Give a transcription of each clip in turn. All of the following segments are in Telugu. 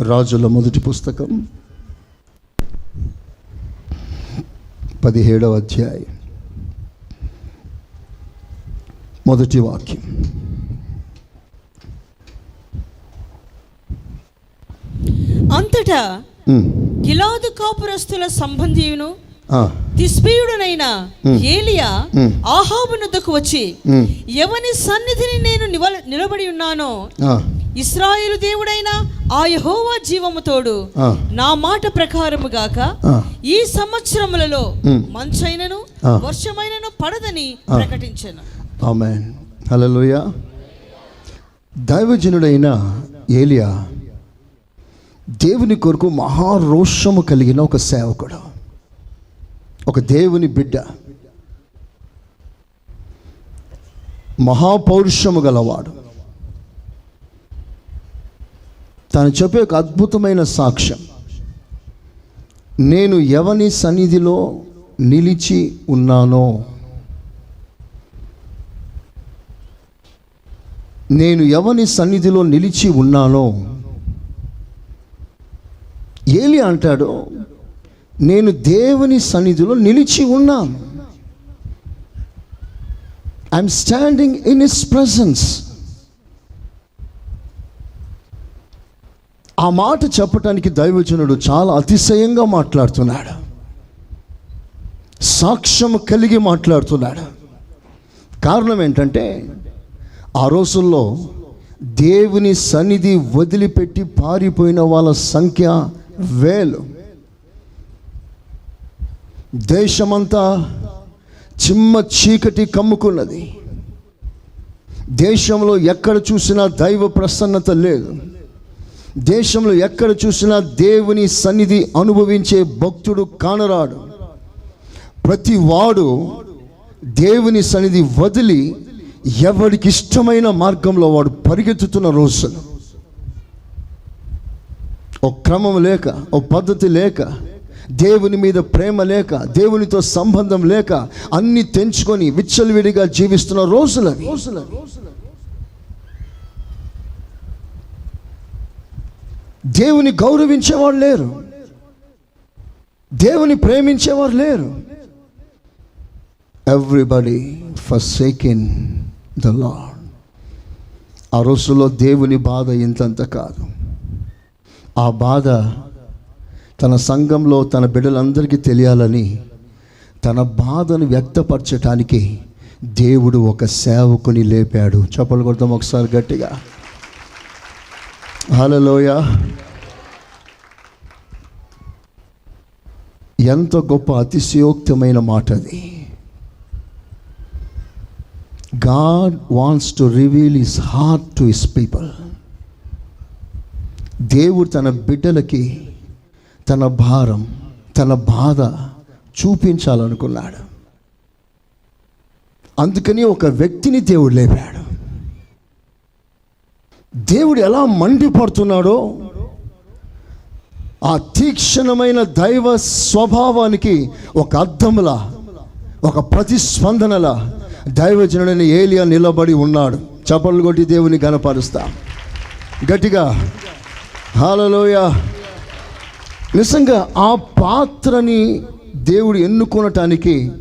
రాజుల మొదటి పుస్తకం. పదిహేడవ అధ్యాయం. మొదటి వాక్యం. అంతటా గిలాదు కాపురస్తుల సంబంధియును తిస్బీయుడనైన ఏలియా. ఆహాబునొద్దకు వచ్చి ఎవని సన్నిధిని నేను నిలబడి ఉన్నానో ఇస్రాయేలు దేవుడైన ఆ యెహోవా జీవము తోడు నా మాట ప్రకారము గాక. ఈ సంవత్సరములలో. మంచైనను. వర్షమైనను పడదని ప్రకటించాను ఆమెన్ హల్లెలూయా దైవజనుడైన ఏలియా దేవుని కొరకు మహారోషము కలిగిన ఒక సేవకుడు ఒక దేవుని బిడ్డ మహాపౌరుషము గలవాడు తను చెప్పే ఒక అద్భుతమైన సాక్ష్యం. నేను ఎవని సన్నిధిలో నిలిచి ఉన్నానో నేను ఎవని సన్నిధిలో నిలిచి ఉన్నానో ఏలి అంటాడు నేను దేవుని సన్నిధిలో నిలిచి ఉన్నాను. I'm standing in his presence ఆ మాట చెప్పటానికి దైవజనుడు చాలా అతిశయంగా మాట్లాడుతున్నాడు. సాక్ష్యం కలిగి మాట్లాడుతున్నాడు. కారణం ఏంటంటే ఆ రోజుల్లో దేవుని సన్నిధి వదిలిపెట్టి పారిపోయిన వాళ్ళ సంఖ్య వేలు. దేశమంతా చిమ్మ చీకటి కమ్ముకున్నది. దేశంలో ఎక్కడ చూసినా దైవ ప్రసన్నత లేదు. దేశంలో ఎక్కడ చూసినా దేవుని సన్నిధి అనుభవించే భక్తుడు కానరాడు ప్రతి వాడు దేవుని సన్నిధి వదిలి ఎవడికి ఇష్టమైన మార్గంలో వాడు పరిగెత్తుతున్న రోజులు ఓ క్రమం లేక ఓ పద్ధతి లేక దేవుని మీద ప్రేమ లేక దేవునితో సంబంధం లేక అన్ని తెంచుకొని విచ్చలవిడిగా జీవిస్తున్న రోజులు అవి. దేవుని గౌరవించేవారు లేరు. దేవుని ప్రేమించేవారు లేరు. ఎవ్రీబడి ఫర్ సేకిన్ ద లాడ్ ఆ రోజుల్లో దేవుని బాధ ఇంతంత కాదు. ఆ బాధ తన సంఘంలో తన బిడ్డలందరికీ తెలియాలని తన బాధను వ్యక్తపరచటానికి దేవుడు ఒక సేవకుని లేపాడు. చెప్పలు కొడతాం ఒకసారి గట్టిగా. హలోయ ఎంత గొప్ప అతిశయోక్తమైన మాట అది. God wants to reveal his heart to his people దేవుడు తన బిడ్డలకి తన భారం తన బాధ చూపించాలనుకున్నాడు. అందుకని ఒక వ్యక్తిని దేవుడు లేపాడు. దేవుడు ఎలా మండిపడుతున్నాడో ఆ తీక్షణమైన దైవ స్వభావానికి ఒక అర్థముల ఒక ప్రతిస్పందనలా దైవజనుడైన ఏలియా నిలబడి ఉన్నాడు. చపలు కొట్టి దేవుని గనపరుస్తా గట్టిగా హాలలోయ నిజంగా ఆ పాత్రని దేవుడు ఎన్నుకోనటానికి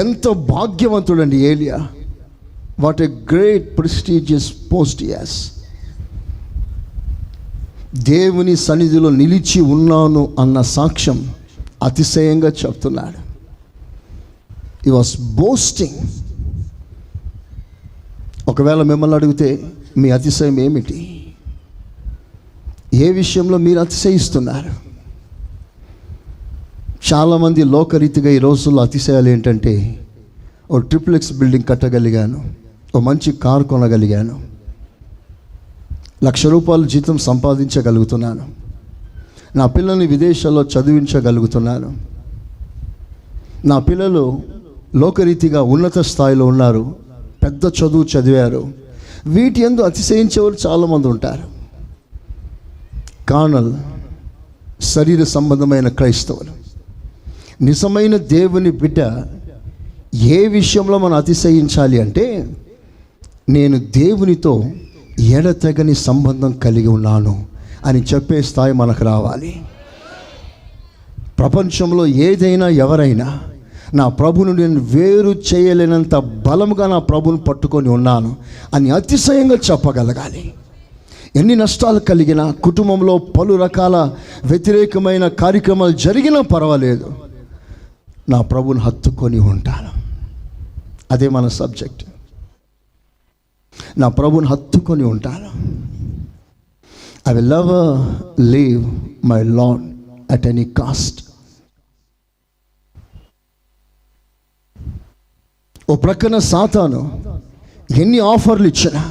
ఎంత భాగ్యవంతుడండి ఏలియా. What a great prestigious post as దేవుని సన్నిధిలో నిలిచి ఉన్నాను అన్న సాక్ష్యం అతిశయంగా చెప్తున్నాడు. ఈ వాస్ బోస్టింగ్ ఒకవేళ మిమ్మల్ని అడిగితే మీ అతిశయం ఏమిటి? ఏ విషయంలో మీరు అతిశయిస్తున్నారు? చాలామంది లోకరీతిగా ఈ రోజుల్లో అతిశయాలు ఏంటంటే ఓ ట్రిప్లెక్స్ బిల్డింగ్ కట్టగలిగాను. ఓ మంచి కారు కొనగలిగాను. లక్ష రూపాయల జీతం సంపాదించగలుగుతున్నాను. నా పిల్లల్ని విదేశాల్లో చదివించగలుగుతున్నాను. నా పిల్లలు లోకరీతిగా ఉన్నత స్థాయిలో ఉన్నారు. పెద్ద చదువు చదివారు. వీటి ఎందు అతిశయించేవారు చాలామంది ఉంటారు. కానల్ శరీర సంబంధమైన క్రైస్తవులు. నిజమైన దేవుని బిడ్డ ఏ విషయంలో మనం అతిశయించాలి అంటే నేను దేవునితో ఎడతెగని సంబంధం కలిగి ఉన్నాను అని చెప్పే స్థాయి మనకు రావాలి. ప్రపంచంలో ఏదైనా ఎవరైనా నా ప్రభును నేను వేరు చేయలేనంత బలముగా నా ప్రభుని పట్టుకొని ఉన్నాను అని అతిశయంగా చెప్పగలగాలి. ఎన్ని నష్టాలు కలిగినా కుటుంబంలో పలు రకాల వ్యతిరేకమైన కార్యక్రమాలు జరిగినా పర్వాలేదు. నా ప్రభుని హత్తుకొని ఉంటాను. అదే మన సబ్జెక్ట్. నా ప్రభుని హత్తుకొని ఉంటాను. I will love leave my Lord at any cost ఓ ప్రక్కన సాతాను ఎన్ని ఆఫర్లు ఇచ్చినా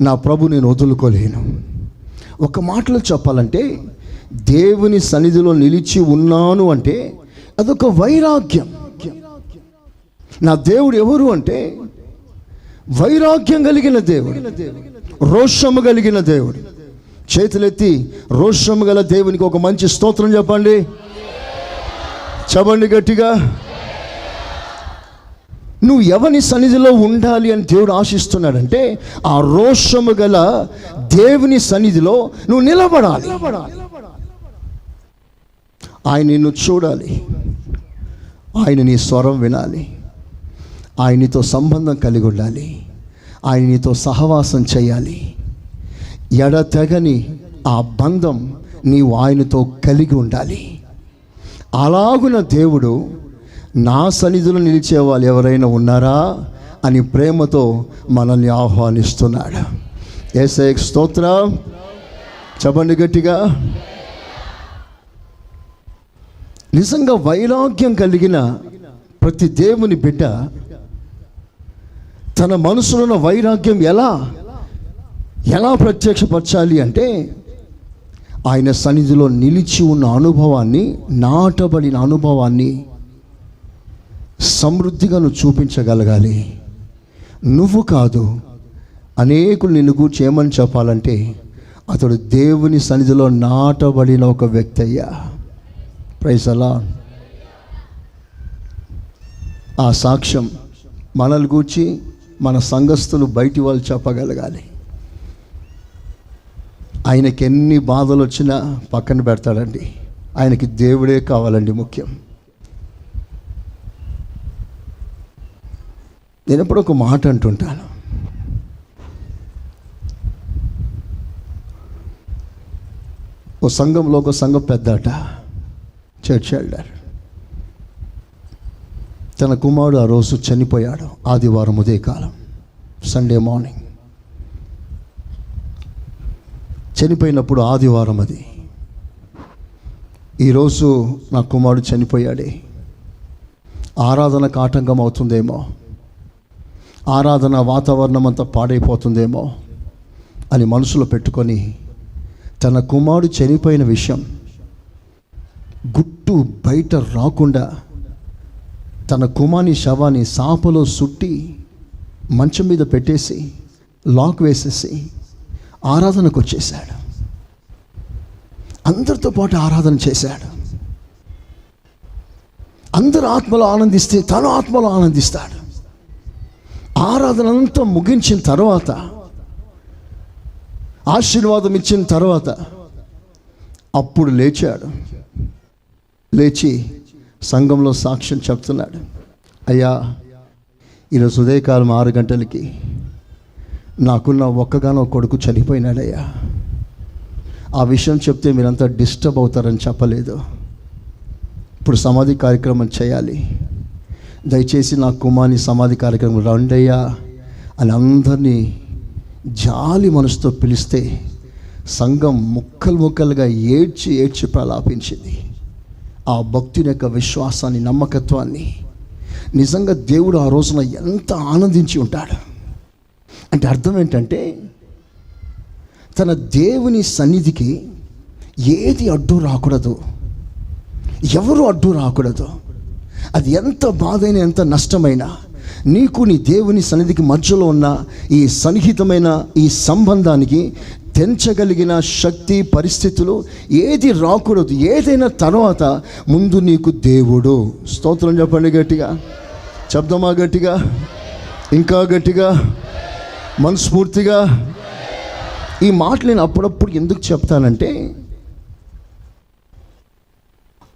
నా ప్రభు నేను వదులుకోలేను. ఒక మాటలో చెప్పాలంటే దేవుని సన్నిధిలో నిలిచి ఉన్నాను అంటే అదొక వైరాగ్యం. నా దేవుడు ఎవరు అంటే వైరాగ్యం కలిగిన దేవుడు రోషము కలిగిన దేవుడు. చేతులెత్తి రోషము గల దేవునికి ఒక మంచి స్తోత్రం చెప్పండి. చెప్పండి గట్టిగా. నువ్వు ఎవని సన్నిధిలో ఉండాలి అని దేవుడు ఆశిస్తున్నాడంటే ఆ రోషము గల దేవుని సన్నిధిలో నువ్వు నిలబడాలి. ఆయన నిన్ను చూడాలి. ఆయన నీ స్వరం వినాలి. ఆయనతో సంబంధం కలిగి ఉండాలి. ఆయనతో సహవాసం చేయాలి. ఎడతెగని ఆ బంధం నీవు ఆయనతో కలిగి ఉండాలి. అలాగున దేవుడు నా సన్నిధిలో నిలిచే వాళ్ళు ఎవరైనా ఉన్నారా అని ప్రేమతో మనల్ని ఆహ్వానిస్తున్నాడు. ఏసే స్తోత్ర. చెప్పండి గట్టిగా. నిజంగా వైరాగ్యం కలిగిన ప్రతి దేవుని బిడ్డ తన మనసులో ఉన్న వైరాగ్యం ఎలా? ఎలా ప్రత్యక్షపరచాలి అంటే ఆయన సన్నిధిలో నిలిచి ఉన్న అనుభవాన్ని నాటబడిన అనుభవాన్ని సమృద్ధిగా నువ్వు చూపించగలగాలి. నువ్వు కాదు అనేకులు నిన్ను గూర్చి ఏమని చెప్పాలంటే అతడు దేవుని సన్నిధిలో నాటబడిన ఒక వ్యక్తి అయ్యా. ప్రైసలా ఆ సాక్ష్యం మనల్ని గూర్చి మన సంఘస్థులు బయటి వాళ్ళు చెప్పగలగాలి. ఆయనకి ఎన్ని బాధలు వచ్చినా పక్కన పెడతాడండి. ఆయనకి దేవుడే కావాలండి ముఖ్యం. నేను ఎప్పుడు ఒక మాట అంటుంటాను. ఓ సంఘంలో ఒక సంఘం పెద్దట చర్చ్ ఎల్డర్. తన కుమారుడు ఆ రోజు చనిపోయాడు. ఆదివారం ఉదయకాలం. సండే మార్నింగ్ చనిపోయినప్పుడు ఆదివారం అది. ఈరోజు నా కుమారుడు చనిపోయాడే. ఆరాధనకు ఆటంకం అవుతుందేమో ఆరాధన వాతావరణం అంతా పాడైపోతుందేమో అని మనసులో పెట్టుకొని తన కుమారుడు చనిపోయిన విషయం గుట్టు బయట రాకుండా తన కుమాని శవాన్ని సాపలో సుట్టి మంచం మీద పెట్టేసి లాక్ వేసేసి ఆరాధనకు వచ్చేసాడు అందరితో పాటు ఆరాధన చేశాడు. అందరు ఆత్మలో ఆనందిస్తే తను ఆత్మలో ఆనందిస్తాడు. ఆరాధన అంతా ముగించిన తర్వాత ఆశీర్వాదం ఇచ్చిన తర్వాత అప్పుడు లేచాడు. లేచి సంఘంలో సాక్ష్యం చెప్తున్నాడు. అయ్యా ఈరోజు ఉదయకాలం ఆరు గంటలకి నాకున్న ఒక్కగానో కొడుకు చనిపోయినాడయ్యా. ఆ విషయం చెప్తే మీరంతా డిస్టర్బ్ అవుతారని చెప్పలేదు. ఇప్పుడు సమాధి కార్యక్రమం చేయాలి. దయచేసి నా కుమార్ని సమాధి కార్యక్రమం రండయ్యా అని అందరినీ జాలి మనసుతో పిలిస్తే సంఘం ముక్కలు ముక్కలుగా ఏడ్చి ఏడ్చి ప్రలాపించింది. ఆ భక్తుని యొక్క విశ్వాసాన్ని నమ్మకత్వాన్ని నిజంగా దేవుడు ఆ రోజున ఎంత ఆనందించి ఉంటాడు. అంటే అర్థం ఏంటంటే తన దేవుని సన్నిధికి ఏది అడ్డు రాకూడదు ఎవరు అడ్డు రాకూడదు అది ఎంత బాధైనా ఎంత నష్టమైనా నీకు నీ దేవుని సన్నిధికి మధ్యలో ఉన్న ఈ సన్నిహితమైన ఈ సంబంధానికి తెంచగలిగిన శక్తి పరిస్థితులు ఏది రాకూడదు ఏదైనా తర్వాత ముందు నీకు దేవుడు. స్తోత్రం చెప్పండి గట్టిగా. చెప్దామా గట్టిగా? ఇంకా గట్టిగా? మనస్ఫూర్తిగా? ఈ మాటలు నేను అప్పుడప్పుడు ఎందుకు చెప్తానంటే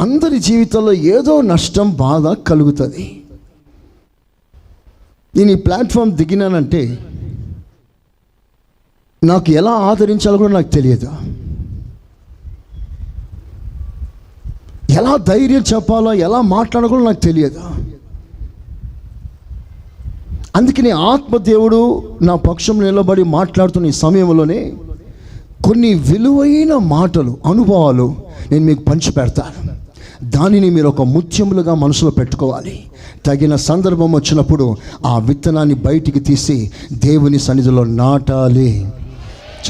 అందరి జీవితంలో ఏదో నష్టం బాధ కలుగుతుంది. నేను ఈ ప్లాట్ఫామ్ దిగినానంటే నాకు ఎలా ఆదరించాలో కూడా నాకు తెలియదు. ఎలా ధైర్యం చెప్పాలో ఎలా మాట్లాడాలో కూడా నాకు తెలియదు. అందుకని ఆత్మదేవుడు నా పక్షం నిలబడి మాట్లాడుతున్న ఈ సమయంలోనే కొన్ని విలువైన మాటలు అనుభవాలు నేను మీకు పంచిపెడతాను. దానిని మీరు ఒక ముత్యములుగా మనసులో పెట్టుకోవాలి. తగిన సందర్భం వచ్చినప్పుడు ఆ విత్తనాన్ని బయటికి తీసి దేవుని సన్నిధిలో నాటాలి.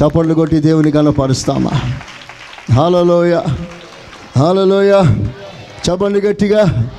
చప్పట్లు కొట్టి దేవుని కనపరుస్తామా? హాలలోయ. హాలలోయ. చెప్పండి గట్టిగా.